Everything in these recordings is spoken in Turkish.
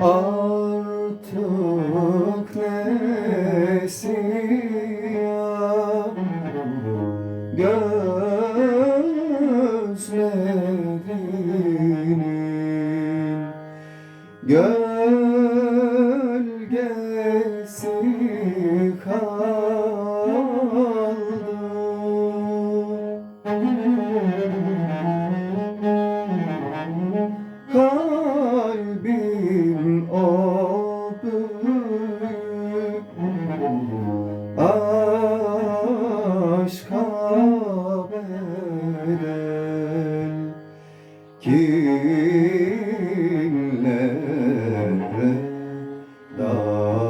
Artık ne siyah gözlerinin Gölgesi Kimlere daldı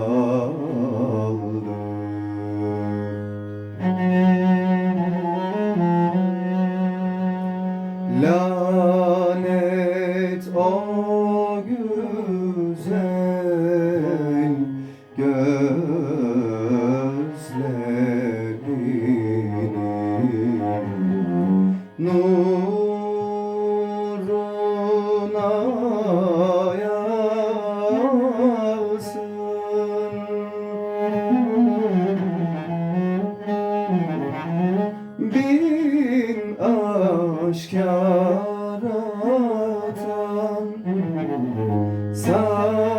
Lanet o güzel gözlerinin Nuruna anlayasın Bin aşk yaratan saçların